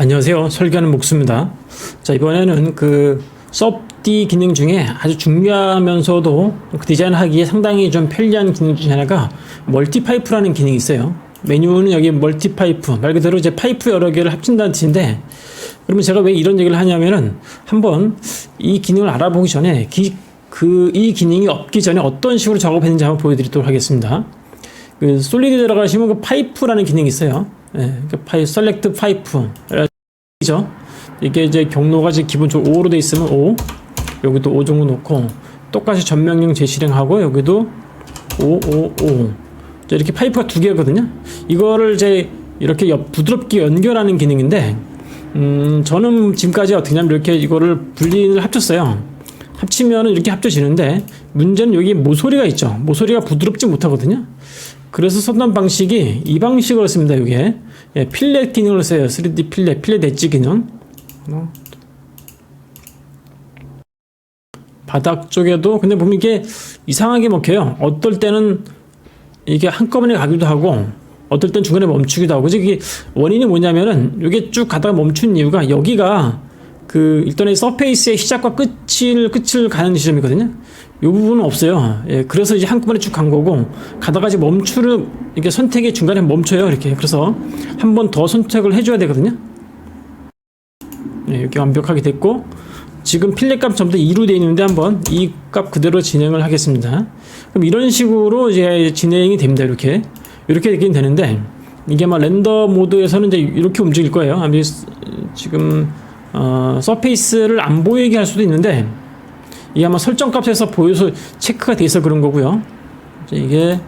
안녕하세요. 설계하는 목수입니다. 자, 이번에는 그 섭디 기능 중에 아주 중요하면서도 그 디자인하기에 상당히 좀 편리한 기능 중에 하나가 멀티파이프라는 기능이 있어요. 메뉴는 여기 멀티파이프, 말 그대로 이제 파이프 여러 개를 합친다는 뜻인데, 그러면 제가 왜 이런 얘기를 하냐면은 한번 이 기능을 알아보기 전에 기, 그, 이 기능이 없기 전에 어떤 식으로 작업했는지 한번 보여드리도록 하겠습니다. 그 솔리드 들어가시면 그 파이프라는 기능이 있어요. 예, 그 파이, 셀렉트 파이프. 이죠. 이게 이제 경로가 이제 기본적으로 5로 돼 있으면 5. 여기도 5 정도 놓고 똑같이 전명령 재실행하고 여기도 5, 5, 5. 자, 이렇게 파이프가 두 개거든요. 이거를 이제 이렇게 옆- 부드럽게 연결하는 기능인데 음, 저는 지금까지 어떻게 하냐면 이렇게 이거를 분리를 합쳤어요. 합치면은 이렇게 합쳐지는데 문제는 여기 모서리가 있죠. 모서리가 부드럽지 못하거든요. 그래서 썼던 방식이 이 방식으로 씁니다. 이게 예, 필렛 기능을 써요. 3D 필렛, 필렛 엣지 기능. 어. 바닥 쪽에도 근데 보면 이게 이상하게 먹혀요. 어떨 때는 이게 한꺼번에 가기도 하고 어떨 땐 중간에 멈추기도 하고 이게 원인이 뭐냐면은 이게 쭉 가다가 멈춘 이유가 여기가 그 일단의 서페이스의 시작과 끝을 끝을 가는 지점이거든요. 이 부분은 없어요. 예, 그래서 이제 한꺼번에 쭉 간 거고 가다가 이제 멈추를 이게 선택의 중간에 멈춰요. 이렇게 그래서 한 번 더 선택을 해줘야 되거든요. 네, 이렇게 완벽하게 됐고 지금 필렛 값 전부 다 2로 되어 있는데 한번 이 값 그대로 진행을 하겠습니다. 그럼 이런 식으로 이제 진행이 됩니다. 이렇게 이렇게 되긴 되는데 이게 아마 렌더 모드에서는 이제 이렇게 움직일 거예요. 아마 지금 어, 서페이스를 안 보이게 할 수도 있는데 이게 아마 설정 값에서 보여서 체크가 돼서 그런 거고요. 이제 이게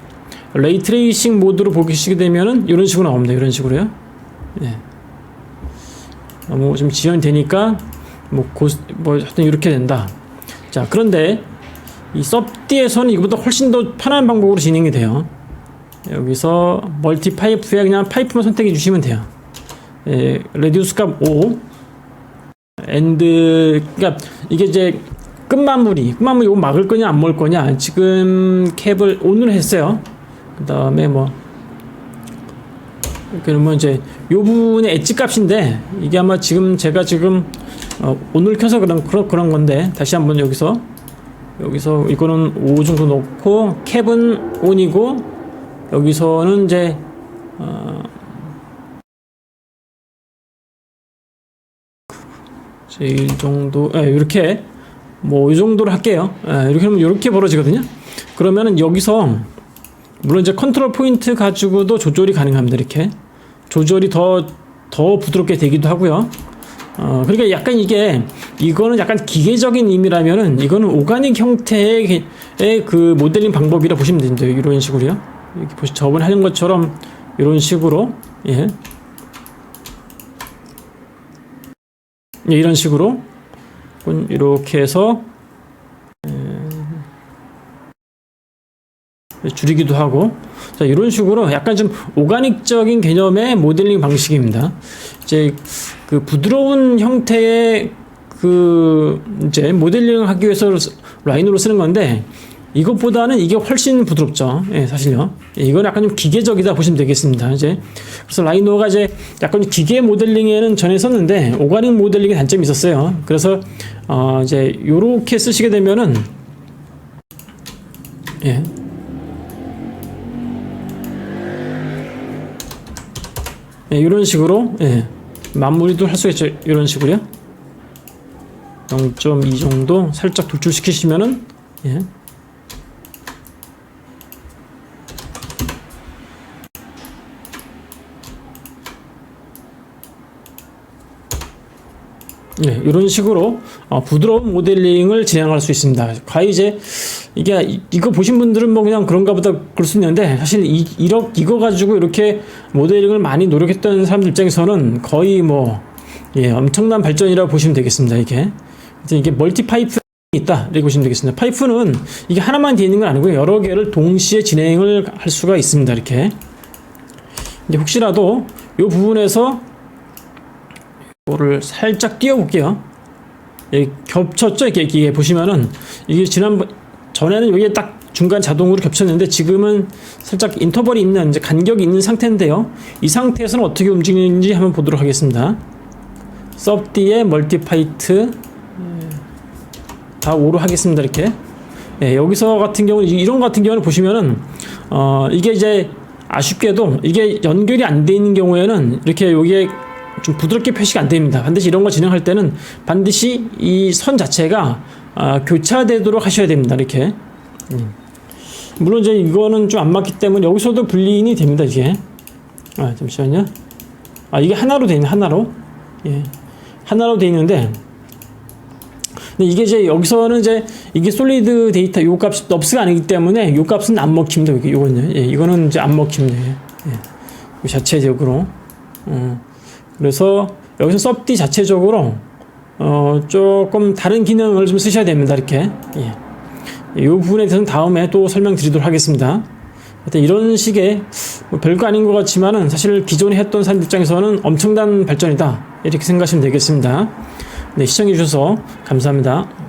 레이트레이싱 모드로 보시게 되면은 이런 식으로 나옵니다. 이런 식으로요. 예. 너무 좀 지연이 되니까 뭐, 고, 뭐 하여튼 이렇게 된다. 자 그런데 이 섭디에서는 이거보다 훨씬 더 편한 방법으로 진행이 돼요. 여기서 멀티 파이프에 그냥 파이프만 선택해 주시면 돼요. 예, 레디우스 값 5. 엔드 그러니까 이게 이제 끝마무리 끝마무리 이거 막을 거냐 안 먹을 거냐 지금 캡을 오늘 했어요. 그 다음에 뭐 그러면 이제 요 부분의 엣지 값인데 이게 아마 지금 제가 지금 어, 오늘 켜서 그런 그런 그런 건데 다시 한번 여기서 여기서 이거는 5 정도 놓고 캡은 온이고 여기서는 이제 어, 이 정도 예, 이렇게 뭐 이 정도로 할게요. 예, 이렇게 하면 이렇게 벌어지거든요. 그러면은 여기서 물론 이제 컨트롤 포인트 가지고도 조절이 가능합니다. 이렇게 조절이 더 더 부드럽게 되기도 하고요. 어, 그러니까 약간 이게 이거는 약간 기계적인 의미라면은 이거는 오가닉 형태의 게- 의그 모델링 방법이라 보시면 됩니다. 이런 식으로요. 이렇게 보시 저번에 하는 것처럼 이런 식으로 예. 이런 식으로 이렇게 해서 예, 줄이기도 하고 자 이런 식으로 약간 좀 오가닉적인 개념의 모델링 방식입니다. 이제 그 부드러운 형태의 그 이제 모델링을 하기 위해서 라인으로 쓰는 건데 이것보다는 이게 훨씬 부드럽죠. 예, 사실요. 예, 이건 약간 좀 기계적이다 보시면 되겠습니다. 이제 그래서 라이노가 이제 약간 기계 모델링에는 전에 썼는데 오가닉 모델링의 단점이 있었어요. 그래서 어 이제 요렇게 쓰시게 되면은 예. 예, 이런 식으로 예, 마무리도 할 수 있죠. 이런 식으로요. 0.2 정도 살짝 돌출시키시면은 예. 네, 이런 식으로 어, 부드러운 모델링을 진행할 수 있습니다. 과연 이제 이게 이- 이거 보신 분들은 뭐 그냥 그런가 보다 그럴 수 있는데 사실 이, 이러, 이거 가지고 이렇게 모델링을 많이 노력했던 사람들 입장에서는 거의 뭐 예, 엄청난 발전이라고 보시면 되겠습니다. 이게 이게 멀티 파이프 있다 이렇게 보시면 되겠습니다. 파이프는 이게 하나만 되어 있는 건 아니고요. 여러 개를 동시에 진행을 할 수가 있습니다. 이렇게 이제 혹시라도 이 부분에서 이거를 살짝 띄워볼게요. 여기 겹쳤죠? 이렇게, 이렇게 보시면은 이게 지난번 전에는 여기에 딱 중간 자동으로 겹쳤는데 지금은 살짝 인터벌이 있는 이제 간격이 있는 상태인데요. 이 상태에서는 어떻게 움직이는지 한번 보도록 하겠습니다. 섭디의 멀티파이트 다 5로 하겠습니다 이렇게 예, 여기서 같은 경우는 이- 이런 거 같은 경우는 보시면은 어 이게 이제 아쉽게도 이게 연결이 안 돼 있는 경우에는 이렇게 여기에 좀 부드럽게 표시가 안 됩니다. 반드시 이런 거 진행할 때는 반드시 이 선 자체가 아, 교차되도록 하셔야 됩니다. 이렇게 음. 물론 이제 이거는 좀 안 맞기 때문에 여기서도 분리인이 됩니다. 이게 아 잠시만요. 아 이게 하나로 돼 있는 하나로 예 하나로 돼 있는데 근데 이게 이제 여기서는 이제 이게 솔리드 데이터 요 값이 넙스가 아니기 때문에 요 값은 안 먹힙니다. 여기 요거는요. 예, 이거는 이제 안 먹힙니다. 예. 요 자체적으로. 어. 그래서 여기서 섭디 자체적으로 어 조금 다른 기능을 좀 쓰셔야 됩니다. 이렇게. 예. 이 부분에 대해서는 다음에 또 설명드리도록 하겠습니다. 하여튼 이런 식의 뭐 별거 아닌 것 같지만은 사실 기존에 했던 사람 입장에서는 엄청난 발전이다. 이렇게 생각하시면 되겠습니다. 네, 시청해주셔서 감사합니다.